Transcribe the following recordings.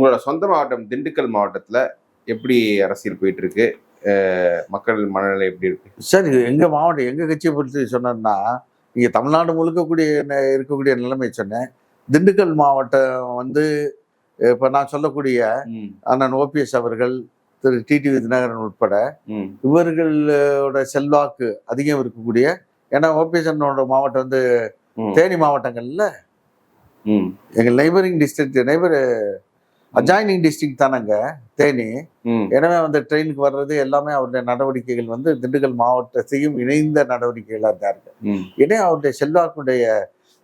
உங்களோட சொந்த மாவட்டம் திண்டுக்கல் மாவட்டத்துல எப்படி அரசியல் போயிட்டு இருக்கு மக்கள் மனநிலை எப்படி இருக்கு? சரி எங்க மாவட்டம் எங்க கட்சியை பற்றி சொன்னேன்னா நீங்க தமிழ்நாடு முழுக்க கூடிய இருக்கக்கூடிய நிலைமை சொன்னேன். திண்டுக்கல் மாவட்டம் வந்து இப்ப நான் சொல்லக்கூடிய அண்ணன் ஓபிஎஸ் அவர்கள் திரு டிடிவி தினகரன் உட்பட இவர்களோட செல்வாக்கு அதிகம் இருக்கக்கூடிய ஏன்னா ஓபிஎஸ் அண்ணனோட மாவட்டம் வந்து தேனி மாவட்டங்கள்ல. எங்கள் neighbouring district neighbour adjoining district தானங்க தேனி. எனவே வந்து ட்ரெயினுக்கு வர்றது எல்லாமே அவருடைய நடவடிக்கைகள் வந்து திண்டுக்கல் மாவட்டத்தையும் இணைந்த நடவடிக்கைகளாக தான் இருக்கு. ஏன்னா அவருடைய செல்வாக்குடைய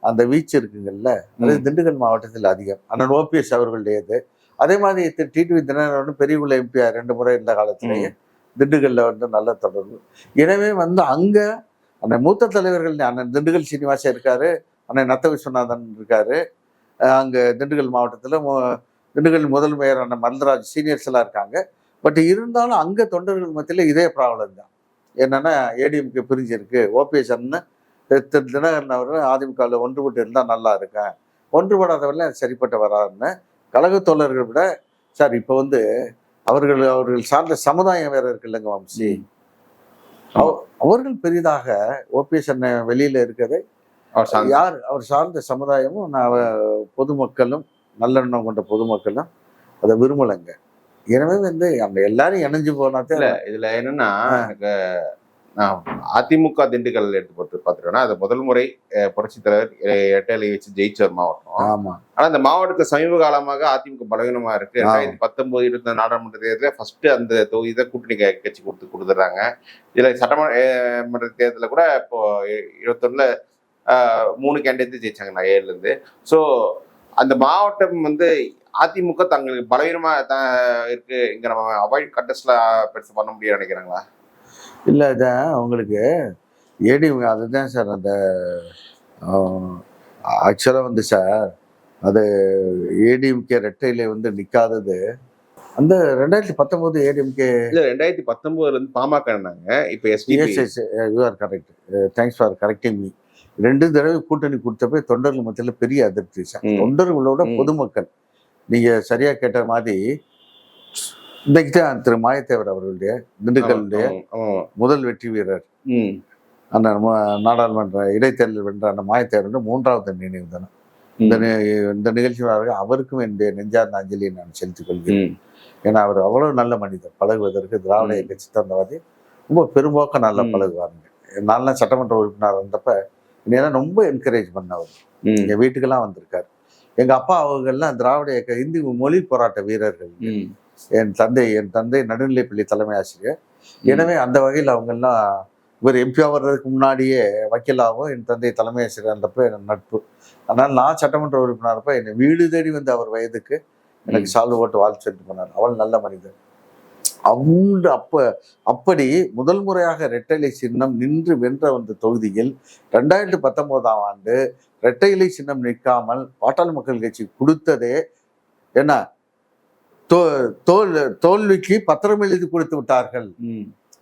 அந்த வீச்சு இருக்குங்கல்ல அது. திண்டுக்கல் மாவட்டத்தில் அதிகம். அண்ணன் ஓபிஎஸ் அவர்களுடையது. அதே மாதிரி திரு டிடிவி தினகரன் பெரியகுள்ள எம்பிஆர் ரெண்டு முறை இருந்த காலத்திலேயே திண்டுக்கல்ல வந்து நல்ல தொடர்பு. எனவே வந்து அங்க அந்த மூத்த தலைவர்கள் அண்ணன் திண்டுக்கல் சீனிவாசன் இருக்காரு அண்ணன் நத்த விஸ்வநாதன் இருக்காரு அங்க திண்டுக்கல் மாவட்டத்துல திண்டுக்கல் முதல் மேயர் அண்ணன் மல்தராஜ் சீனியர்ஸ் எல்லாம் இருக்காங்க. பட் இருந்தாலும் அங்க தொண்டர்கள் மத்தியில இதே ப்ராப்ளம் தான். என்னன்னா ஏடிஎம்கே பிரிஞ்சிருக்கு. ஓபிஎஸ் அண்ணன் திரு தினகரன் அவர் அதிமுகவில் ஒன்றுபட்டு இருந்தால் நல்லா இருக்கேன். ஒன்றுபடாதவரெல்லாம் சரிப்பட்டு வராருன்னு கழக தோழர்கள் விட சார் இப்போ வந்து அவர்கள் அவர்கள் சார்ந்த சமுதாயம் வேற இருக்கு இல்லைங்க வம்சி. அவ- அவர்கள் பெரிதாக ஓபிஎஸ் அண்ணன் வெளியில இருக்கிறது. யார்? அவர் சார்ந்த சமுதாயமும் பொதுமக்களும் நல்லெண்ணம் கொண்ட பொதுமக்களும் அதை விரும்பலைங்க. எனவே வந்து அந்த எல்லாரும் இணைஞ்சு போனாதான் இல்ல இதுல என்னன்னா எனக்கு நான் அதிமுக திண்டுக்கல் எடுத்து பார்த்து பார்த்துட்டோம்னா அது முதல் முறை அஹ், புரட்சித் தலைவர் இரட்டையிலை வச்சு ஜெயிச்ச ஒரு மாவட்டம். ஆமா. ஆனா இந்த மாவட்டத்தை சமீப காலமாக அதிமுக பலவீனமா இருக்கு. ரெண்டாயிரத்தி பத்தொன்பது இருபத்தி நாடாளுமன்ற தேர்தலில் ஃபர்ஸ்ட் அந்த தொகுதி தான் கூட்டணி கட்சி கொடுத்து கொடுத்துட்றாங்க இதுல சட்டமன்ற தேர்தலில் கூட இப்போ இருபத்தொன்னுல மூணு கேண்டிடேட் ஜெயிச்சாங்க நான் ஏழுல இருந்து. ஸோ அந்த மாவட்டம் வந்து அதிமுக தங்களுக்கு பலவீனமா தான் இருக்கு இங்க நம்ம அவாய்ட் கண்டஸ்ட்ல பெருசு பண்ண முடியும்னு நினைக்கிறாங்களா? இல்லை இதான் உங்களுக்கு ஏடிஎம் அதுதான் சார் அந்த ஆக்சுவலாக வந்து சார் அது ஏடிஎம்கே ரெட்டையில வந்து நிற்காதது அந்த ரெண்டாயிரத்தி பத்தொம்போது ஏடிஎம்கே இல்ல ரெண்டாயிரத்தி பத்தொன்பதுல இருந்து பாமக இப்ப SDP S S you are correct thanks for correcting me ரெண்டு தடவை கூட்டணி கொடுத்தப்ப தொண்டர்கள் மத்தியில் பெரிய அதிருப்தி சார். தொண்டர்களோட. பொதுமக்கள் நீங்க சரியா கேட்ட மாதிரி இன்னைக்கு தான் திரு மாயத்தேவர் அவர்களுடைய திண்டுக்கல்லுடைய முதல் வெற்றி வீரர். அந்த நாடாளுமன்ற இடைத்தேர்தல் வென்ற அந்த மாயத்தேவர் மூன்றாவது நினைவு தினம். இந்த இந்த நிகழ்ச்சி வாயிலாக அவருக்கும் என்னுடைய நெஞ்சார்ந்த அஞ்சலியை நான் செலுத்திக் கொள்கிறேன். ஏன்னா அவர் அவ்வளவு நல்ல மனிதர். பழகுவதற்கு திராவிட. இயக்க சித்தாந்தவாதி ரொம்ப பெரும்போக்க நல்லா. பழகுவாருங்க. நான்லாம் சட்டமன்ற உறுப்பினர் வந்தப்ப என்னையெல்லாம் ரொம்ப என்கரேஜ் பண்ணவர். ம். எங்க வீட்டுக்கெல்லாம் வந்திருக்காரு. எங்க அப்பா அவங்கெல்லாம் திராவிட இயக்க இந்தி மொழி போராட்ட வீரர்கள். என் தந்தை என் தந்தை நடுநிலைப்பள்ளி தலைமை ஆசிரியர். எனவே அந்த வகையில் அவங்கெல்லாம் இவர் எம்பி வர்றதுக்கு முன்னாடியே வக்கீலாகவும் என் தந்தை தலைமை ஆசிரியர் இருந்தப்ப என் நட்பு. அதனால் நான் சட்டமன்ற உறுப்பினரப்ப என்னை வீடு தேடி வந்த அவர் வயதுக்கு எனக்கு சால்வு போட்டு வாழ்த்து சொல்லிட்டு போனார். அவள் நல்ல மனிதர். அவங்க அப்ப அப்படி முதல் முறையாக ரெட்டை சின்னம் நின்று வென்ற அந்த தொகுதியில் ரெண்டாயிரத்தி பத்தொன்பதாம் ஆண்டு ரெட்டை இலை சின்னம் நிற்காமல் பாட்டாளி மக்கள் கட்சி கொடுத்ததே என்ன? தோல் தோல்விக்கு பத்திரம் எழுதி கொடுத்து விட்டார்கள்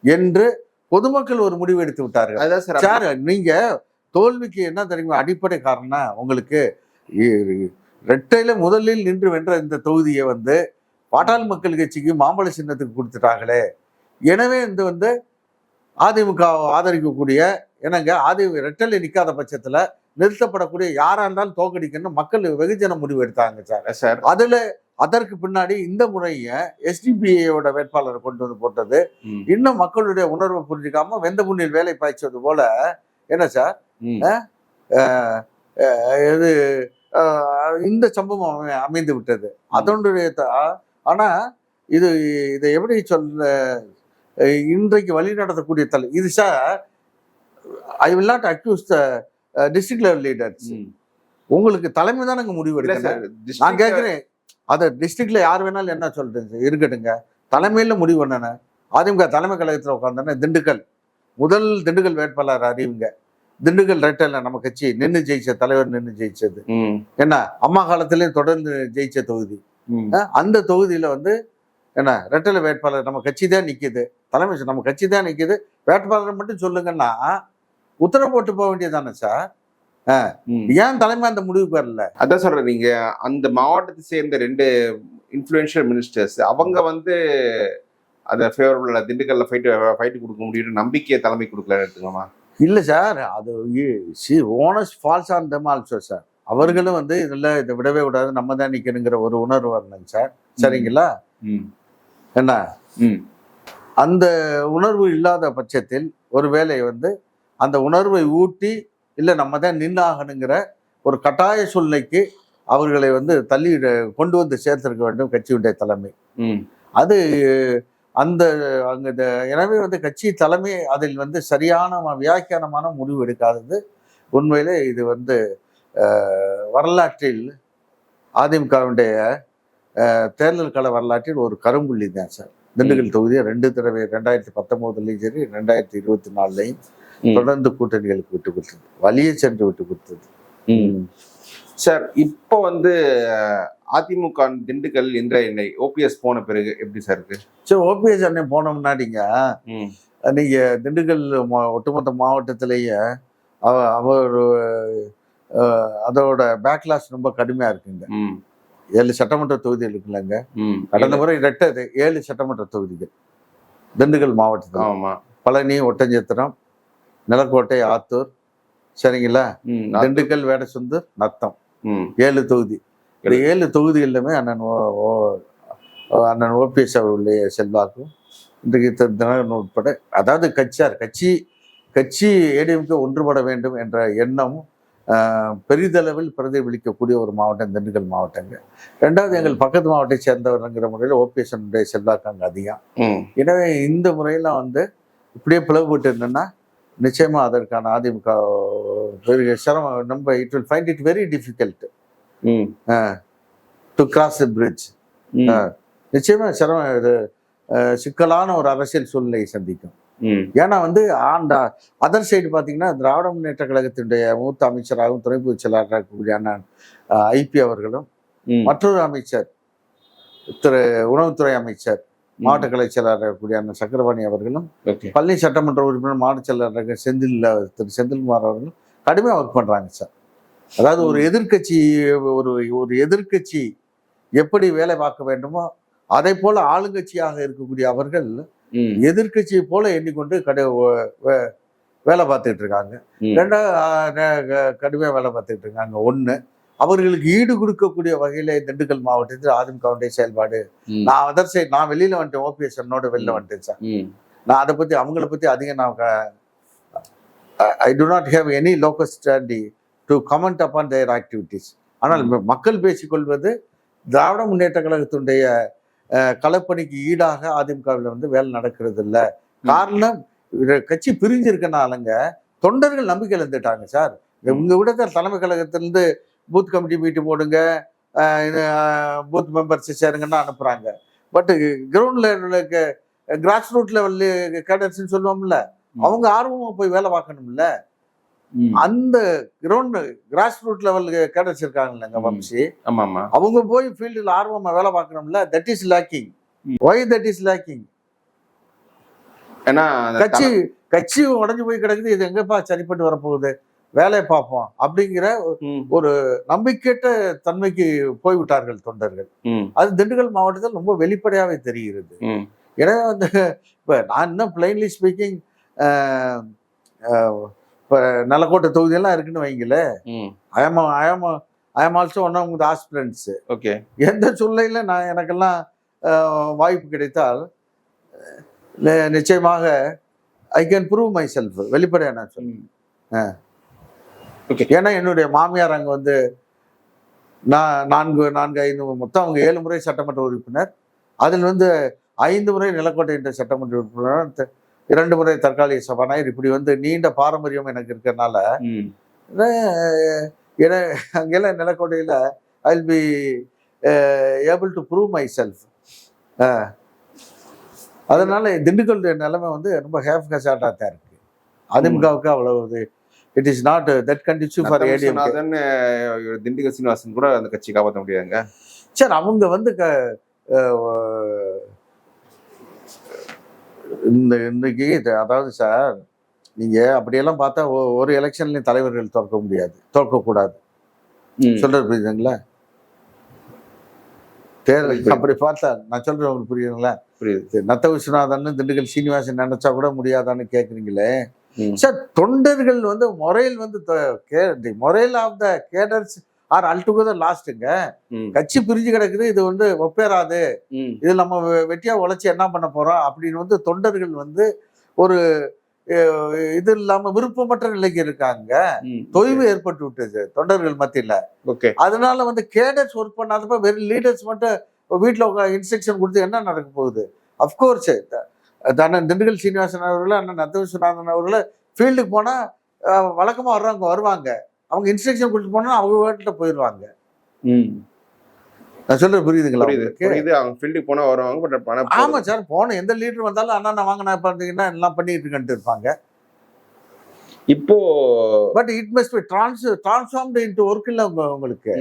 என்று பொதுமக்கள் ஒரு முடிவு எடுத்து விட்டார்கள். அதான் சார் சார் நீங்க தோல்விக்கு என்ன தெரியுமா? அடிப்படை காரணம் உங்களுக்கு ரெட்டையில முதலில் நின்று வென்ற இந்த தொகுதியை வந்து பாட்டாளி மக்கள் கட்சிக்கு மாம்பழ சின்னத்துக்கு கொடுத்துட்டாங்களே. எனவே இந்த வந்து அதிமுக ஆதரிக்கக்கூடிய என்னங்க ஆதி ரெட்டலை நிற்காத பட்சத்துல நிறுத்தப்படக்கூடிய யாரா இருந்தாலும் தோக்கடிக்கணும் மக்கள் வெகுஜன முடிவு எடுத்தாங்க சார். சார். அதுல அதற்கு பின்னாடி இந்த முறைய எஸ்டிபிஐயோட வேட்பாளரை கொண்டு வந்து போட்டது. இன்னும் மக்களுடைய உணர்வை புரிஞ்சுக்காம வெந்த புண்ணில் வேலை பாய்ச்சது போல என்ன சார்? இது இந்த சம்பவம் அமை- அமைந்து விட்டது. அதனுடைய ஆனா இது இதை எப்படி சொல்ல இன்றைக்கு வழி நடத்தக்கூடிய தலை இது sir I will not accuse the district level leaders. உங்களுக்கு தலைமை தானங்க முடிவு இல்ல எடுக்கணும்? நான் கேட்கிறேன் அத டிஸ்ட்ரிக்ட்ல யார் வேணாலும் என்ன சொல்றது? இருக்கட்டுங்க தலைமையில முடிவு பண்ணன அதிமுக தலைமை கழகத்துல உட்காந்தானே திண்டுக்கல். முதல் திண்டுக்கல் வேட்பாளர் அறிவுங்க. திண்டுக்கல் ரெட்டல்ல நம்ம கட்சி நின்று ஜெயிச்ச தலைவர் நின்று ஜெயிச்சது. என்ன? அம்மா காலத்திலயும் தொடர்ந்து ஜெயிச்ச தொகுதி. அந்த தொகுதியில வந்து என்ன ரெட்டலை வேட்பாளர் நம்ம கட்சி தான் நிக்குது. தலைமை நம்ம கட்சி தான் நிக்குது. வேட்பாளரை மட்டும் சொல்லுங்கன்னா உத்தரவு போட்டு போக வேண்டியதானே சார்? ம். ஏன் தலைமை அந்த முடிவுக்கு வரல? அதான் சொல்றேன் நீங்க அந்த மாவட்டத்தை சேர்ந்த ரெண்டு இன்ஃப்ளூயன்ஷியல் மினிஸ்டர்ஸ் அவங்க வந்து அந்த ஃபேவரபிள் திண்டுக்கல்ல ஃபைட் ஃபைட் கொடுக்க முடியும்னு நம்பிக்கையை தலைமை கொடுக்கலன்னு எடுத்துக்கலாமா? இல்ல சார் அது the onus falls on them also sir. அவர்களும் வந்து இதுல இதை விடவே விடாது நம்ம தான் நிக்கணுங்கிற ஒரு உணர்வு வரணுங்க சார். சரிங்களா? என்ன? ம். அந்த உணர்வு இல்லாத பட்சத்தில் ஒரு வேலை வந்து அந்த உணர்வை ஊட்டி இல்லை நம்ம தான் நின்னாகணுங்கிற ஒரு கட்டாய சூழ்நிலைக்கு அவர்களை வந்து தள்ளி கொண்டு வந்து சேர்த்திருக்க வேண்டும் கட்சியுடைய தலைமை. ம். அது அந்த அங்க இந்த எனவே வந்து கட்சி தலைமை அதில் வந்து சரியான வியாக்கியானமான முடிவு எடுக்காதது. உண்மையிலே இது வந்து வரலாற்றில் அதிமுகவுடைய தேர்தல் கள வரலாற்றில் ஒரு கரும்புள்ளி தான் சார். திண்டுக்கல் தொகுதியை ரெண்டு தடவை ரெண்டாயிரத்தி பத்தொன்பதுலையும் சரி ரெண்டாயிரத்தி இருபத்தி நாலுலையும். தொடர்ந்து கூட்டணிகளுக்கு விட்டு கொடுத்தது. வழியே சென்று விட்டு கொடுத்தது. சார் இப்போ வந்து அதிமுக திண்டுக்கல் இன்றைய எண்ணெய் ஓபிஎஸ் போன பிறகு எப்படி சார் இருக்கு? சரி ஓபிஎஸ் அண்ணன் போன முன்னாடிங்க நீங்க திண்டுக்கல் மா- ஒட்டுமொத்த மாவட்டத்திலேயே அவ- அவர் அதோட பேக்லாஸ் ரொம்ப கடுமையா இருக்குங்க ஏழு சட்டமன்ற தொகுதிகள் இருக்குல்லங்க கடந்த முறை ரெட்டது ஏழு சட்டமன்ற தொகுதிகள். திண்டுக்கல் மாவட்டத்தில். ஆமா. பழனி ஒட்டஞ்சத்திரம் நிலக்கோட்டை ஆத்தூர் சரிங்களா? திண்டுக்கல் வேடசுந்தர் நத்தம். ஏழு தொகுதி. இந்த ஏழு தொகுதிகளிலுமே அண்ணன் ஓ- அண்ணன் ஓபிஎஸ் அவர்களுடைய செல்வாக்கும் இன்றைக்கு தினகரன் உட்பட அதாவது கட்சியார் கட்சி கட்சி ஏடிஎம்கே ஒன்றுபட வேண்டும் என்ற எண்ணம் ஆஹ், பெரிதளவில் பிரதிபலிக்கக்கூடிய ஒரு மாவட்டம் திண்டுக்கல் மாவட்டங்க. ரெண்டாவது எங்கள் பக்கத்து மாவட்டத்தை சேர்ந்தவருங்கிற முறையில் ஓபிஎஸ் செல்வாக்கு அங்கே அதிகம். எனவே இந்த முறையில் வந்து இப்படியே பிளவுபட்டு இருந்தோன்னா நிச்சயமா அதற்கான அதிமுக பெரிய சிரமம் நம்ம it will find it very difficult to cross the bridge ம். நிச்சயமா சிரமம் இது சிக்கலான ஒரு அரசியல் சூழ்நிலையை சந்திக்கும். ஏன்னா வந்து ஆண்ட அதர் சைடு பார்த்தீங்கன்னா திராவிட முன்னேற்ற கழகத்தினுடைய மூத்த அமைச்சராகவும் துணை பொதுச் செயலாளராக இருக்கக்கூடிய அண்ணன் ஐபி அவர்களும் மற்றொரு அமைச்சர் திரு உணவுத்துறை அமைச்சர் மாவட்ட கலை செயலாளராக இருக்கக்கூடிய அண்ணன் சக்கரபாணி அவர்களும் பள்ளி சட்டமன்ற உறுப்பினர் மாவட்ட செயலாளராக செந்தில் திரு செந்தில்குமார் அவர்களும் கடுமையாக ஒர்க் பண்றாங்க சார். அதாவது ஒரு எதிர்க்கட்சி ஒரு ஒரு எதிர்க்கட்சி எப்படி வேலை பார்க்க வேண்டுமோ அதை போல ஆளுங்கட்சியாக இருக்கக்கூடிய அவர்கள் ம். எதிர்க்கட்சியை போல எண்ணிக்கொண்டு கடை வேலை பார்த்துட்டு இருக்காங்க. ரெண்டாவது கடுமையாக வேலை பார்த்துட்டு இருக்காங்க. ஒண்ணு அவர்களுக்கு ஈடு கொடுக்கக்கூடிய வகையில திண்டுக்கல் மாவட்டத்தில் அதிமுகவுடைய செயல்பாடு. நான் அதர் சைடு நான் வெளியில வந்துட்டேன் ஓபிஎஸ் என்னோட வெளில வந்துட்டேன் சார். நான் அதை பத்தி அவங்கள பத்தி அதிகம் நான் I do not have any local standing to comment upon their activities ஆனால் மக்கள் பேசிக்கொள்வது திராவிட முன்னேற்ற கழகத்தினுடைய களப்பணிக்கு ஈடாக அதிமுகவில் வந்து வேலை நடக்கிறது இல்ல காரணம் கட்சி பிரிஞ்சிருக்கனாலங்க தொண்டர்கள் நம்பிக்கை இழந்துட்டாங்க சார். உங்க விட தலைமை கழகத்திலிருந்து பூத் கமிட்டி மீட்டிங் போடுங்க பூத் மெம்பர்ஸ் சேருங்கன்னா அனுப்புறாங்க. பட் கிரவுண்ட் லெவலுக்கு கிராஸ் ரூட் லெவல்ல கேடர்ஸ்னு சொல்லுவோம்ல அவங்க ஆர்வமா போய் வேலை பார்க்கணும்ல. அந்த ground grass root level cadres இருக்காங்கல்லங்க ம். வம்சி. அவங்க போய் ஃபீல்டில் ஆர்வமா வேலை பார்க்கணும்ல that is lacking why that is lacking ஏன்னா கட்சி கட்சி உடைஞ்சு போய் கிடக்குது இது எங்கப்பா சரிப்பட்டு வரப்போகுது? வேலையை பார்ப்போம். அப்படிங்கிற ஒரு நம்பிக்கையற்ற தன்மைக்கு போய்விட்டார்கள் தொண்டர்கள். அது திண்டுக்கல் மாவட்டத்தில் ரொம்ப வெளிப்படையாவே தெரிகிறது. எனவே வந்து இப்போ நான் இன்னும் பிளைன்லி ஸ்பீக்கிங் இப்போ நலக்கோட்டை தொகுதியெல்லாம் இருக்குன்னு வைங்களே. ம். I'm I'm I'm also one of the aspirants okay. எந்த சூழ்நிலையில நான் எனக்கெல்லாம் வாய்ப்பு கிடைத்தால் நிச்சயமாக I can prove myself வெளிப்படையாக நான் ஓகே. ஏன்னா என்னுடைய மாமியார் அங்கே வந்து நான் நான்கு நான்கு ஐந்து மொத்தம் அவங்க ஏழு முறை சட்டமன்ற உறுப்பினர். அதில் வந்து ஐந்து முறை நிலக்கோட்டை என்ற சட்டமன்ற உறுப்பினர் இரண்டு முறை தற்காலிக சபாநாயகர். இப்படி வந்து நீண்ட பாரம்பரியம் எனக்கு அஹ், ஏன்னா அங்கெல்லாம் நிலக்கோட்டையில் I will be able to prove myself அதனால திண்டுக்கல் நிலைமை வந்து ரொம்ப ஹேஃப் கசாட்டாக தான் இருக்கு. அதிமுகவுக்கு அவ்வளவு it is not that condition for ADM Dindigul Srinivasan கூட அந்த கட்சி காப்பாற்ற முடியாதுங்க. சார் அவங்க வந்து க இந்த இன்னைக்கு இது அதாவது சார் நீங்க அப்படியெல்லாம் பார்த்தா ஒரு எலெக்ஷன்லயும் தலைவர்கள் தோற்க முடியாது தோற்கக்கூடாது ம். சொல்றது புரியுதுங்களா தேர்தல். அப்படி பார்த்தா நான் சொல்றேன் உங்களுக்கு புரியுதுங்களா புரியுது நத்த விஸ்வநாதன் திண்டுக்கல் சீனிவாசன் நினைச்சா கூட முடியாதான்னு கேக்குறீங்களே ம். சார் தொண்டர்கள் வந்து முறையில் வந்து முறையில் of the cadres are altogether லாஸ்ட்டுங்க. கட்சி பிரிஞ்சு கிடக்குது இது வந்து ஒப்பேராது ம். இது நம்ம வெட்டியா உழைச்சி என்ன பண்ண போறோம் அப்படின்னு வந்து தொண்டர்கள் வந்து ஒரு இது இல்லாம விருப்பமற்ற நிலைக்கு இருக்காங்க. தொய்வு ஏற்பட்டு விட்டது தொண்டர்கள் மத்தியில. ஓகே. அதனால வந்து கேடர்ஸ் ஒர்க் பண்ணாதப்ப வெறும் லீடர்ஸ் மட்டும் வீட்டில் இன்ஸ்ட்ரக்ஷன் கொடுத்து என்ன நடக்க போகுது? அஃப்கோர்ஸ் அண்ணன் திண்டுக்கல் சீனிவாசன் அவர்கள் அண்ணன் நத்த விஸ்வநாதன் அவர்கள் ஃபீல்டுக்கு போனால் வழக்கமாக வர்றவங்க வருவாங்க. அவங்க இன்ஸ்ட்ரக்ஷன் கொடுத்து போனா அவங்க வீட்டில் போயிடுவாங்க. நான் சொல்றது புரியுதுங்களா புரியுது அவங்க ஃபீல்டுக்கு போனா வருவாங்க பட் பணம் ஆமா சார் போன எந்த லீடர் வந்தாலும் அண்ணா நான் வாங்க நான் பார்த்தீங்கன்னா எல்லாம் பண்ணிட்டு இருக்கேன்ட்டு இருப்பாங்க இப்போ but it must be trans transformed into work இல்லை உங்க உங்களுக்கு.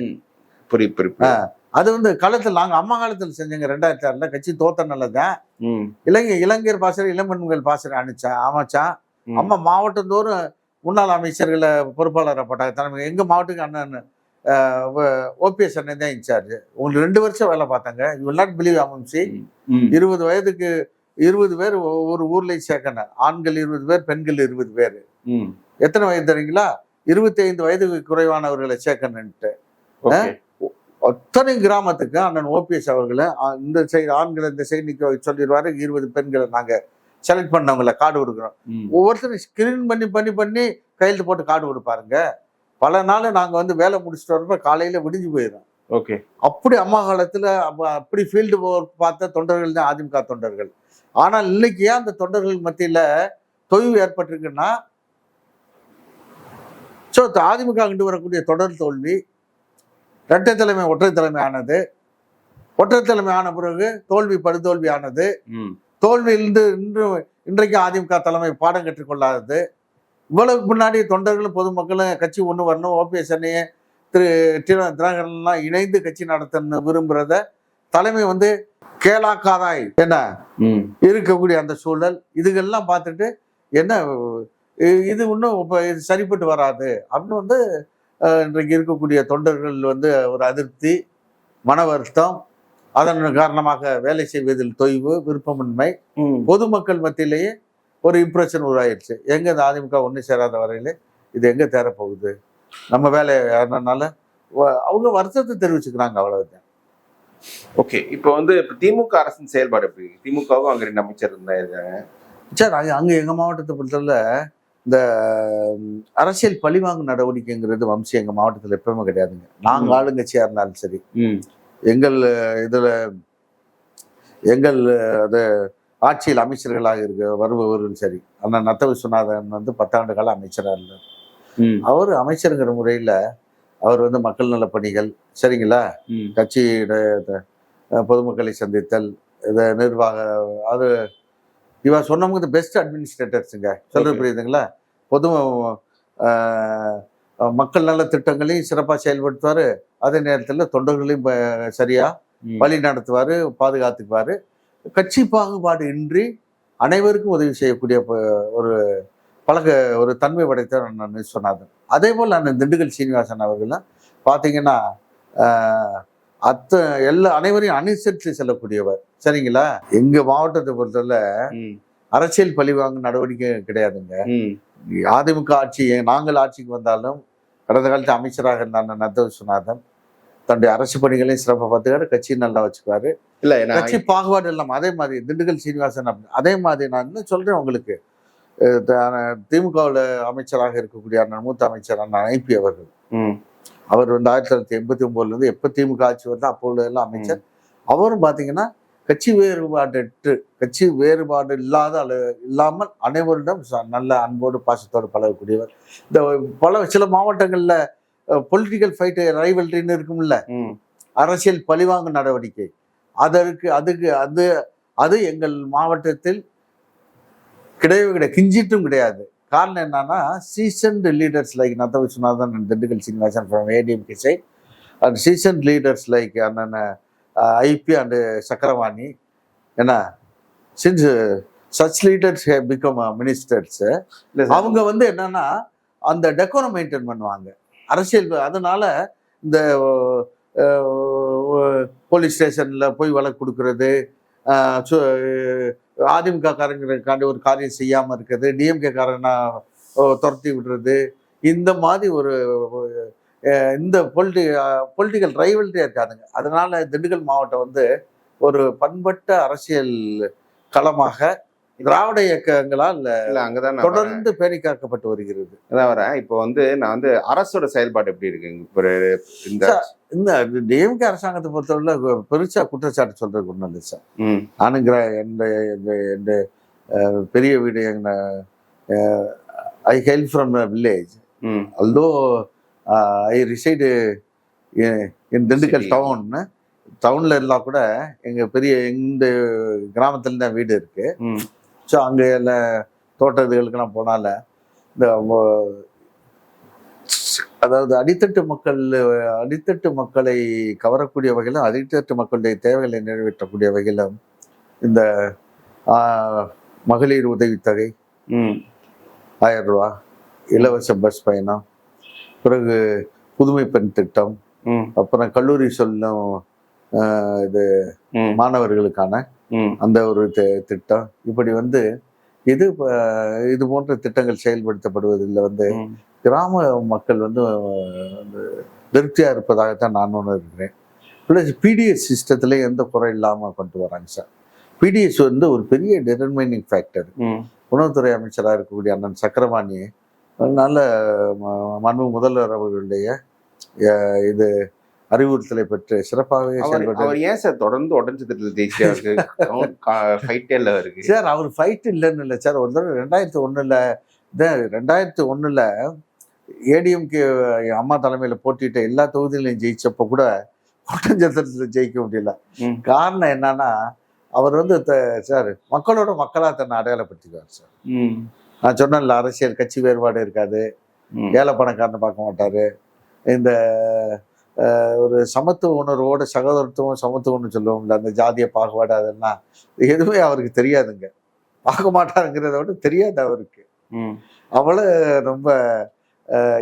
புரியுது புரியுது. அது வந்து காலத்தில் நாங்கள் அம்மா காலத்தில் செஞ்சோங்க ரெண்டாயிரத்தி ஆறுல கட்சி தோத்த நல்லதான். இளைஞர் இளைஞர் பாசறை இளம்பெண்கள் பாசறை அனுப்பிச்சேன் அமைச்சான் ம். அம்மா மாவட்டந்தோறும் முன்னாள் அமைச்சர்களை பொறுப்பாளராக போட்டாங்க. தலைமை எங்க மாவட்டத்துக்கு அண்ணன் ஓபிஎஸ் அண்ணன் தான் இன்சார்ஜ். உங்களுக்கு ரெண்டு வருஷம் வேலை பார்த்தாங்க. யூ வில் நாட் பிலீவ் அமம்சி. இருபது வயதுக்கு இருபது பேர் ஒவ்வொரு ஊர்லயும் சேர்க்கணும். ஆண்கள் இருபது பேர் பெண்கள் இருபது பேர். எத்தனை வயது தெரியுங்களா? இருபத்தி ஐந்து வயதுக்கு குறைவானவர்களை சேர்க்கணுன்ட்டு அத்தனை கிராமத்துக்கு அண்ணன் ஓபிஎஸ் அவர்களை இந்த சைடு ஆண்களை இந்த சைடு நிக்க சொல்லிடுவாரு. இருபது பெண்களை நாங்க செலக்ட் பண்ணவங்கள கார்டு கொடுக்குறோம். ஒவ்வொருத்தரும் ஸ்கிரீன் பண்ணி பண்ணி பண்ணி கையெழுத்து போட்டு கார்டு கொடுப்பாருங்க. பல நாள் நாங்க வந்து வேலை முடிச்சுட்டு வரப்ப காலையில விடிஞ்சு போயிடும் ஓகே. அப்படி அம்மா காலத்துல அப்ப அப்படி ஃபீல்டு பார்த்த தொண்டர்கள் தான் அதிமுக தொண்டர்கள். ஆனால் இன்னைக்கு ஏன் அந்த தொண்டர்கள் மத்தியில தொய்வு ஏற்பட்டிருக்குன்னா ஸோ அதிமுக கண்டு வரக்கூடிய தொடர் தோல்வி இரட்டை தலைமை ஒற்றை தலைமை ஆனது. ஒற்றை தலைமை ஆன பிறகு தோல்வி படுதோல்வி ஆனது. தோல்வியிலிருந்து இன்று இன்றைக்கு அதிமுக தலைமை பாடம் கற்றுக்கொள்ளாதது இவ்வளவு முன்னாடி தொண்டர்களும் பொதுமக்களும் கட்சி ஒன்று வரணும் ஓபிஎஸ் அண்ணையே திரு தினகரன்லாம் இணைந்து கட்சி நடத்தணும்னு விரும்புறத தலைமை வந்து கேளாக்காதாய் என்ன. இருக்கக்கூடிய அந்த சூழல். இதுகெல்லாம் பார்த்துட்டு என்ன இது இன்னும் இப்போ இது சரிப்பட்டு வராது அப்படின்னு வந்து இன்றைக்கு இருக்கக்கூடிய தொண்டர்கள் வந்து ஒரு அதிருப்தி மன வருத்தம் அதன் காரணமாக வேலை செய்வதில் தொய்வு விருப்பமின்மை. பொதுமக்கள் மத்தியிலேயே ஒரு இம்ப்ரெஷன் உருவாயிருச்சு எங்க இந்த அதிமுக ஒன்று சேராத வரையில இது எங்க தேரப்போகுது? நம்ம வேலை அதனால வ- அவங்க வருத்தத்தை தெரிவிச்சுக்கிறாங்க அவ்வளவுதான். ஓகே இப்போ வந்து இப்ப திமுக அரசின் செயல்பாடு எப்படி? திமுகவும் அங்க ரெண்டு அமைச்சர் இருந்தாங்க. சார் அங்க அங்க எங்க மாவட்டத்தை பொறுத்தவரை இந்த அரசியல் பழிவாங்கு நடவடிக்கைங்கிறது வம்சி எங்க மாவட்டத்தில் எப்பவுமே கிடையாதுங்க. நாங்க ம். ஆளுங்கட்சியா இருந்தாலும் சரி. எங்கள் இதுல எங்கள் அது ஆட்சியில் அமைச்சர்களாக இருக்க வருபவர்கள் சரி அண்ணன் நத்த விஸ்வநாதன் வந்து பத்தாண்டு கால அமைச்சராக இருந்தார். அவர் அமைச்சருங்கிற முறையில அவர் வந்து மக்கள் நல பணிகள் சரிங்களா. கட்சியிட பொதுமக்களை சந்தித்தல் இதை நிர்வாக அது இவ சொன்னவங்க பெஸ்ட் அட்மினிஸ்ட்ரேட்டர்ஸுங்க Okay. புரியுதுங்களா பொது மக்கள் நல திட்டங்களையும் சிறப்பாக செயல்படுத்துவார் அதே நேரத்தில் தொண்டர்களையும் ப- சரியா ம். வழி நடத்துவார் பாதுகாத்துக்குவார் கட்சி பாகுபாடு இன்றி அனைவருக்கும் உதவி செய்யக்கூடிய ஒரு பழக்க ஒரு தன்மை படைத்த நான் சொன்னாதன் அதே போல் நான் திண்டுக்கல் சீனிவாசன் அவர்கள்லாம் பார்த்தீங்கன்னா ஆஹ், அத்த எல்லா அனைவரையும் அனுசரித்து செல்லக்கூடியவர் சரிங்களா எங்க மாவட்டத்தை பொறுத்தவரை. அரசியல் பழிவாங்கும் நடவடிக்கை கிடையாதுங்க. அதிமுக ஆட்சி நாங்கள் ஆட்சிக்கு வந்தாலும் கடந்த காலத்து அமைச்சராக இருந்தார் நத்த விஸ்வநாதன். தன்னுடைய அரசு பணிகளையும் சிறப்பாக பார்த்துக்காரு கட்சியை நல்லா வச்சுக்குவாரு. இல்ல கட்சி பாகுபாடு இல்லாம அதே மாதிரி திண்டுக்கல் சீனிவாசன் அப்படி அதே மாதிரி நான் இன்னும் சொல்றேன் உங்களுக்கு. திமுகவுல அமைச்சராக இருக்கக்கூடிய அண்ணன் மூத்த அமைச்சர் அண்ணன் ஐபி அவர்கள். அவர் வந்து ஆயிரத்தி தொள்ளாயிரத்தி எண்பத்தி ஒன்பதுல இருந்து எப்ப திமுக ஆட்சி வந்து அப்போ உள்ள எல்லாம் அமைச்சர். அவரும் பாத்தீங்கன்னா கட்சி வேறுபாடற்று கட்சி வேறுபாடு இல்லாத அளவு இல்லாமல் அனைவரிடம் நல்ல அன்போடு பாசத்தோடு பழகக்கூடியவர். இந்த பல சில மாவட்டங்கள்ல பொலிட்டிக்கல் ஃபைட்டு ரைவல்ரின்னு இருக்கும்ல. அரசியல் பழிவாங்கு நடவடிக்கை. அதற்கு அதுக்கு அது அது எங்கள் மாவட்டத்தில் கிடையவே கிடையாது. கிஞ்சிட்டும் கிடையாது. காரணம் என்னன்னா seasoned leaders like Natham Viswanathan Dindigul Srinivasan from ADMK side and season leaders like அண்ணன் ஐபி அண்டு சக்கரவாணி. என்ன since such leaders become ministers அவங்க வந்து என்னன்னா அந்த டெக்கோரம் மெயின்டைன் பண்ணுவாங்க. அரசியல் அதனால இந்த போலீஸ் ஸ்டேஷன்ல போய் வழக்கு கொடுக்கறது அதிமுக காரங்களுக்காண்டி ஒரு காரியம் செய்யாம இருக்கிறது டிஎம்கே காரனா துரத்தி விடுறது இந்த மாதிரி ஒரு இந்த பொலிட்டி பொலிட்டிக்கல் ரைவல்ட்டியா இருக்காதுங்க. அதனால திண்டுக்கல் மாவட்டம் வந்து ஒரு பண்பட்ட அரசியல் களமாக திராவிட இயக்கங்களால் இல்ல அங்கதான். தொடர்ந்து பேணி காக்கப்பட்டு வருகிறது. அதான் வரேன். இப்போ வந்து நான் வந்து அரசோட செயல்பாடு எப்படி இருக்குங்க இந்த இந்த டிஎம்கே அரசாங்கத்தை பொறுத்தவரை பெருசா குற்றச்சாட்டு சொல்றதுக்கு ஒன்றும் இல்லை சார். நானுங்கிற எந்த எந்த பெரிய வீடு எங்க I help from village. although I reside in Dindigul. Town டவுன்ல இருந்தா கூட எங்க பெரிய இந்த கிராமத்துல தான் வீடு இருக்கு. ம், ஸோ அங்கே எல்லாம் தோட்ட இதுகளுக்கெல்லாம் போனால இந்த அதாவது அடித்தட்டு மக்கள் அடித்தட்டு மக்களை கவரக்கூடிய வகையிலும் அடித்தட்டு மக்களுடைய தேவைகளை நிறைவேற்றக்கூடிய வகையிலும் இந்த மகளிர் உதவித்தொகை ஆயிரம் ரூபா இலவச பஸ் பயணம் பிறகு புதுமை பெண் திட்டம் அப்புறம் கல்லூரி சொல்லும் இது மாணவர்களுக்கான அந்த ஒரு திட்டம். இப்படி வந்து இது இது போன்ற திட்டங்கள் செயல்படுத்தப்படுவதில் வந்து. கிராம மக்கள் வந்து திருப்தியா இருப்பதாகத்தான் நான் உணர்கிறேன். ப்ளஸ் பிடிஎஸ் சிஸ்டத்துல எந்த குறை இல்லாம கொண்டு வராங்க சார். பிடிஎஸ் வந்து ஒரு பெரிய டிட்டர்மைனிங் ஃபேக்டர். உணவுத்துறை அமைச்சராக இருக்கக்கூடிய அண்ணன் சக்கரபாணி நல்ல ம- மாண்பு முதல்வர் அவர்களுடைய இது அறிவுறுத்தலை பெற்று சிறப்பாகவே செயல்பட்டு அவர் ஏன் சார் தொடர்ந்து உடஞ்ச திட்டத்தில் ஜெயிச்சு ஃபைட்டே இல்ல இருக்கு சார் அவர் ஃபைட் இல்லைன்னு இல்லை சார். ஒரு தடவை ரெண்டாயிரத்தி இதான் ரெண்டாயிரத்தி ஒண்ணுல ஏடிஎம்கே அம்மா தலைமையில போட்டிட்ட எல்லா தொகுதிகளையும் ஜெயிச்சப்ப கூட ஒட்டஞ்சத்திரத்தில் ஜெயிக்க முடியல. காரணம் என்னன்னா அவர் வந்து சார் மக்களோட மக்களா தன்னை அடையாளப்படுத்திக்குவார் சார். நான் சொன்னேன்ல அரசியல் கட்சி வேறுபாடு இருக்காது. ஏழை பணக்காரனை பார்க்க மாட்டாரு. இந்த ஒரு சமத்துவ உணர்வோட சகோதரத்துவம் சமத்துவம்னு சொல்லுவோம்ல அந்த ஜாதிய பாகுபாடு அதெல்லாம் எதுவுமே அவருக்கு தெரியாதுங்க. பார்க்க மாட்டாருங்கிறத விட தெரியாது அவருக்கு. அவளை ரொம்ப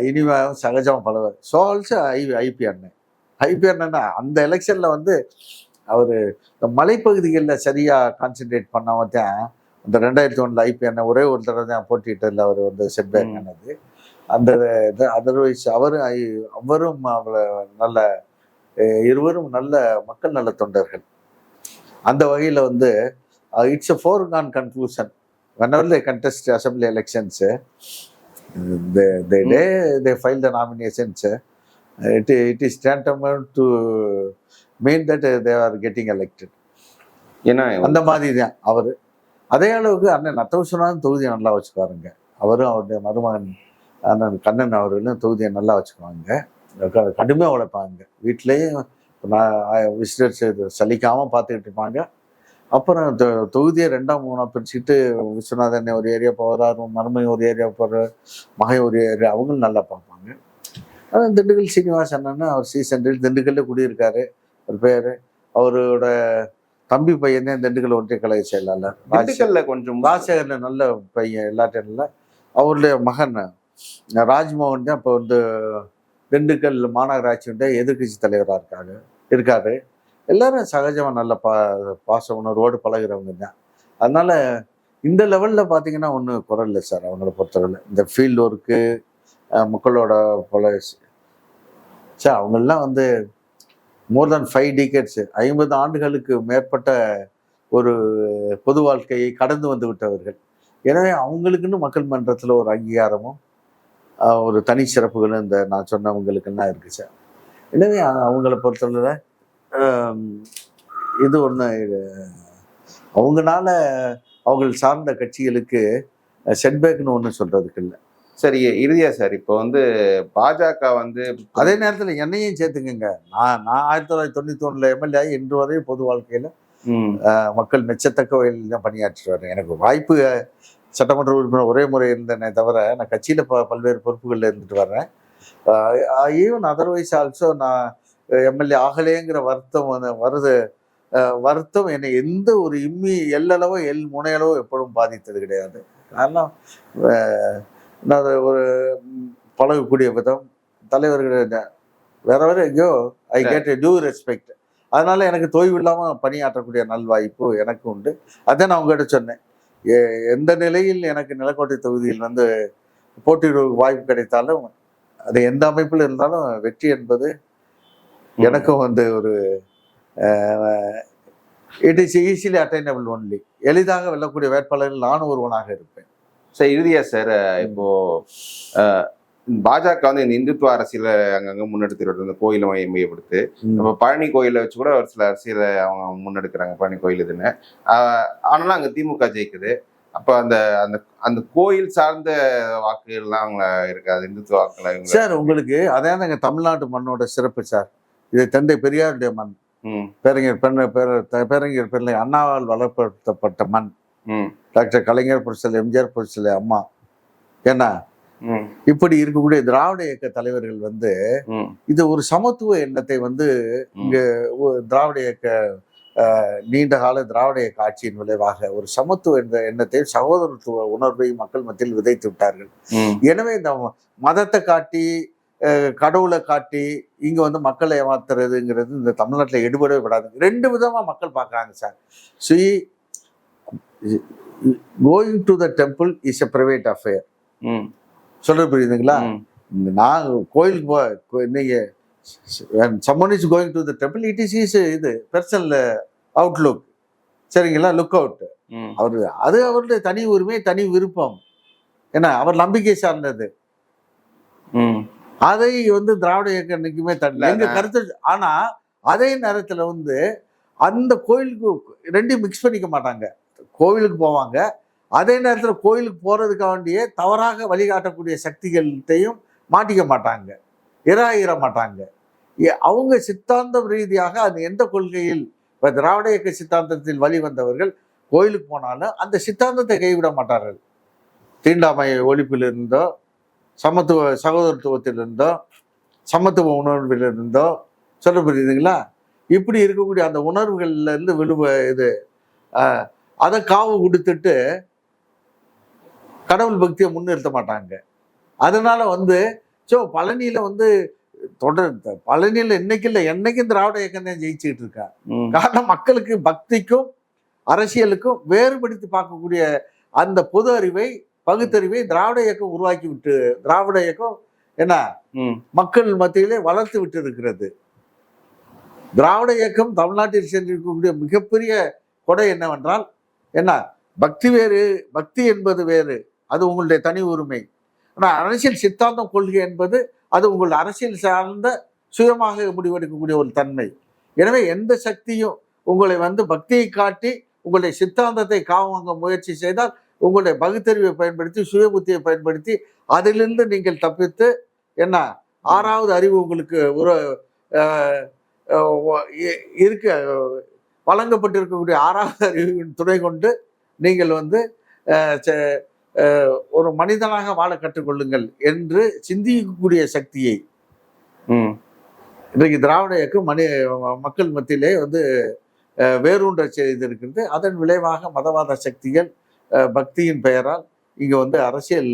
இனிமையாகவும் சகஜமாக பழவார் ஸோ ஆல்சோ ஐ ஐபி அண்ணன் ஐபி அண்ணன்னா அந்த எலெக்ஷன்ல வந்து அவர் இந்த மலைப்பகுதிகளில் சரியா கான்சென்ட்ரேட் பண்ணாம தான் அந்த ரெண்டாயிரத்தி ஒண்ணுல ஐபி அண்ணன் ஒரே ஒரு தடவை தான் போட்டிட்டதில் அவர் வந்து செட்பேக். ஆனது. அந்த அதர்வைஸ் அவரும் ஐ- அவரும் அவளை நல்ல இருவரும் நல்ல மக்கள் நல தொண்டர்கள். அந்த வகையில் வந்து it's a foregone conclusion assembly elections, uh, the, the day they file the nominations, uh, it, it is tantamount to mean that uh, they are getting elected. ஏன்னா அந்த மாதிரி தான் அவர். அதே அளவுக்கு அண்ணன் நத்தவசனாலும் தொகுதியை நல்லா வச்சுப்பாருங்க. அவரும் அவருடைய மருமகன் அண்ணன் கண்ணன் அவர்களும் தொகுதியை நல்லா வச்சுக்குவாங்க. கடுமையாக உழைப்பாங்க. வீட்லேயும் நான் விசிட்டர்ஸ் சலிக்காமல் பார்த்துக்கிட்டு இருப்பாங்க. அப்புறம் தொ- தொகுதியை ரெண்டாம் மூணா பிரிச்சுக்கிட்டு விஸ்வநாதன் ஒரு ஏரியா போகிறார் மருமை ஒரு ஏரியா போகிற மகை ஒரு ஏரியா அவங்களும் நல்லா பார்ப்பாங்க. ஆனால் திண்டுக்கல் சீனிவாசன் அண்ணன் அவர் சி சென்ட்ரல் திண்டுக்கல்ல குடியிருக்காரு. ஒரு பேர் அவரோட தம்பி பையன் தான் திண்டுக்கல் ஒன்றிய கழக செயலாளர். திண்டுக்கல்ல கொஞ்சம் ராஜசேகரன் நல்ல பையன் எல்லாத்தையும் நல்ல அவருடைய மகன் ராஜ்மோகன் தான் இப்போ வந்து திண்டுக்கல் மாநகராட்சியுடைய எதிர்க்கட்சி தலைவராக இருக்காங்க இருக்காரு. எல்லாரும் சகஜமாக நல்ல பா பாச உணர்வோடு பழகுறவங்க தான். அதனால இந்த லெவலில் பார்த்தீங்கன்னா ஒன்றும் குறை இல்லை சார் அவங்கள பொறுத்தவரையில். இந்த ஃபீல்டு ஒர்க்கு மக்களோட பல சார் அவங்கெல்லாம் வந்து மோர் தென் ஃபைவ் டிகேட்ஸ் ஐம்பது ஆண்டுகளுக்கு மேற்பட்ட ஒரு பொது வாழ்க்கையை கடந்து வந்து விட்டவர்கள். எனவே அவங்களுக்குன்னு மக்கள் மன்றத்தில் ஒரு அங்கீகாரமும் ஒரு தனி சிறப்புகளும் இந்த நான் சொன்னவங்களுக்கெல்லாம் இருக்கு சார். எனவே அவங்கள பொறுத்தளவில் இது ஒன்று அவங்களால அவங்கள் சார்ந்த கட்சிகளுக்கு செட்பேக்னு ஒன்றும் சொல்கிறதுக்கு இல்லை. சரி இறுதியா சார் இப்போ வந்து பாஜக வந்து அதே நேரத்தில் என்னையும் சேர்த்துக்கங்க. நான் நான் ஆயிரத்தி தொள்ளாயிரத்தி தொண்ணூத்தி ஒண்ணுல எம்எல்ஏ இன்று வரை பொது வாழ்க்கையில மக்கள் மெச்சத்தக்க வகையில் தான் பணியாற்றிட்டு வரேன் எனக்கு வாய்ப்பு சட்டமன்ற உறுப்பினர் ஒரே முறை இருந்தேனே தவிர நான் கட்சியில ப பல்வேறு பொறுப்புகளில் இருந்துட்டு வர்றேன். ஈவன் அதர்வைஸ் ஆல்சோ நான் எம்எல்ஏ ஆகலேங்கிற வருத்தம் வருது. வருத்தம் என்னை எந்த ஒரு இம்மி எல்லளவோ எல் முனையளவோ எப்பொழுதும் பாதித்தது கிடையாது. காரணம் நான் அது ஒரு பழகக்கூடிய விதம். தலைவர்கள் வேற வேற எங்கேயோ I get a due respect அதனால எனக்கு தொய்வு இல்லாமல் பணியாற்றக்கூடிய நல்வாய்ப்பு எனக்கு உண்டு. அதான் நான் உங்ககிட்ட சொன்னேன். எந்த நிலையில் எனக்கு நிலக்கோட்டை தொகுதியில் வந்து போட்டியிட வாய்ப்பு கிடைத்தாலும் அது எந்த அமைப்பில் இருந்தாலும் வெற்றி என்பது எனக்கும் வந்து ஒரு it is easily attainable only எளிதாக வெல்லக்கூடிய வேட்பாளர்கள் நானும் ஒருவனாக இருப்பேன். சார் இறுதியா சார் இப்போ பாஜக வந்து இந்த இந்துத்துவ அரசியல அங்கங்க முன்னெடுத்துட்டு இந்த கோயிலை மைய மையப்படுத்து. நம்ம பழனி கோயிலை வச்சு கூட ஒரு சில அரசியலை அவங்க முன்னெடுக்கிறாங்க பழனி கோயில் இதுன்னு. ஆனாலும் அங்க திமுக ஜெயிக்குது. அப்ப அந்த அந்த அந்த கோயில் சார்ந்த வாக்குகள்லாம் அவங்க இருக்காது இந்துத்துவ வாக்குல சார் உங்களுக்கு அதான் எங்க தமிழ்நாட்டு மண்ணோட சிறப்பு சார். இது தந்தை பெரியாருடைய மண். ம், பேரறிஞர் பெண்ண பேர பேரறிஞர் பிள்ளை அண்ணாவால் வளர்ப்படுத்தப்பட்ட மண். டாக்டர் கலைஞர் புரட்சியில் எம்ஜிஆர் புரட்சியில் அம்மா. ஏன்னா இப்படி இருக்கக்கூடிய திராவிட இயக்க தலைவர்கள் வந்து இது ஒரு சமத்துவ எண்ணத்தை வந்து. ஒரு திராவிட இயக்க நீண்ட கால திராவிட இயக்க ஆட்சியின் விளைவாக ஒரு சமத்துவ என்ற எண்ணத்தை சகோதரத்துவ உணர்வை மக்கள் மத்தியில் விதைத்து விட்டார்கள். எனவே இந்த மதத்தை காட்டி கடவுளை காட்டி இங்க வந்து மக்களை ஏமாத்துறதுங்கிறது இந்த தமிழ்நாட்டில் எடுபடவே விடாது ரெண்டு விதமா மக்கள் பார்க்கறாங்க sir. See going to the temple is a private affair hmm, சொல்றது புரியுதுங்களா? நான் கோயிலுக்கு போ கோ- நீங்க someone is going to the temple it is is இது பர்சனல் அவுட்லுக் சரிங்களா? லுக் அவுட் அவர் அது அவருடைய தனி உரிமை தனி விருப்பம். ஏன்னா அவர் நம்பிக்கை சார்ந்தது. ம், அதை வந்து திராவிட இயக்கம் என்னைக்குமே இல்ல, தரல எங்க கருத்து ஆனா அதே நேரத்துல வந்து அந்த கோயிலுக்கு ரெண்டையும் மிக்ஸ் பண்ணிக்க மாட்டாங்க. கோவிலுக்கு போவாங்க. அதே நேரத்தில் கோயிலுக்கு போகிறதுக்காண்டியே வேண்டிய தவறாக வழிகாட்டக்கூடிய சக்திகள்கிட்டையும் மாட்டிக்க மாட்டாங்க. இராயிர மாட்டாங்க. அவங்க சித்தாந்தம் ரீதியாக அது எந்த கொள்கையில் இப்போ திராவிட இயக்க சித்தாந்தத்தில் வழி வந்தவர்கள் கோயிலுக்கு போனாலும் அந்த சித்தாந்தத்தை கைவிட மாட்டார்கள். தீண்டாமை ஒழிப்பிலிருந்தோ சமத்துவ சகோதரத்துவத்திலிருந்தோ சமத்துவ உணர்விலிருந்தோ சொல்ல புரியுதுங்களா? இப்படி இருக்கக்கூடிய அந்த உணர்வுகள்ல இருந்து விழுவ இது அதை காவு கொடுத்துட்டு கடவுள் பக்தியை முன்னிறுத்த மாட்டாங்க. அதனால வந்து ஸோ பழனியில வந்து தொடர் பழனியில இன்னைக்கு இல்லை என்னைக்கும் திராவிட இயக்கம் தான் ஜெயிச்சுக்கிட்டு இருக்கா? காரணம் மக்களுக்கு பக்திக்கும் அரசியலுக்கும் வேறுபடுத்தி பார்க்கக்கூடிய அந்த பொது அறிவை பகுத்தறிவை திராவிட இயக்கம் உருவாக்கி விட்டு திராவிட இயக்கம் என்ன? மக்கள் மத்தியிலே வளர்த்து விட்டு இருக்கிறது திராவிட இயக்கம் தமிழ்நாட்டில் சென்றிருக்கக்கூடிய மிகப்பெரிய கொடை என்னவென்றால் என்ன? பக்தி வேறு பக்தி என்பது வேறு. அது உங்களுடைய தனி உரிமை. ஆனால் அரசியல் சித்தாந்தம் கொள்கை என்பது அது உங்கள் அரசியல் சார்ந்த சுயமாக முடிவெடுக்கக்கூடிய ஒரு தன்மை. எனவே எந்த சக்தியும் உங்களை வந்து பக்தியை காட்டி உங்களுடைய சித்தாந்தத்தை காவாங்க முயற்சி செய்தால் உங்களுடைய பகுத்தறிவை பயன்படுத்தி சுய புத்தியை பயன்படுத்தி அதிலிருந்து நீங்கள் தப்பித்து என்ன? ஆறாவது அறிவு உங்களுக்கு ஒரு இருக்க. வழங்கப்பட்டிருக்கக்கூடிய ஆறாவது அறிவின் துணை கொண்டு நீங்கள் வந்து ஒரு மனிதனாக வாழ கற்றுக்கொள்ளுங்கள் என்று சிந்திக்கக்கூடிய சக்தியை இன்றைக்கு திராவிட இயக்கம் மனி மக்கள் மத்தியிலே வந்து வேரூன்ற செய்திருக்கிறது அதன் விளைவாக மதவாத சக்திகள் பக்தியின் பெயரால் இங்கே வந்து அரசியல்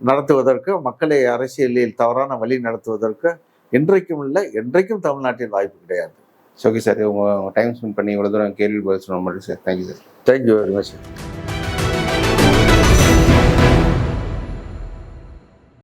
நடத்துவதற்கு மக்களை அரசியலில் தவறான வழி நடத்துவதற்கு இன்றைக்கும் இல்லை என்றைக்கும் தமிழ்நாட்டில் வாய்ப்பு கிடையாது. ஓகே சார் உங்கள் டைம் ஸ்பெண்ட் பண்ணி இவ்வளோ தூரம் கேள்வி பதில் சொன்ன மாதிரி sir thank you sir thank you very much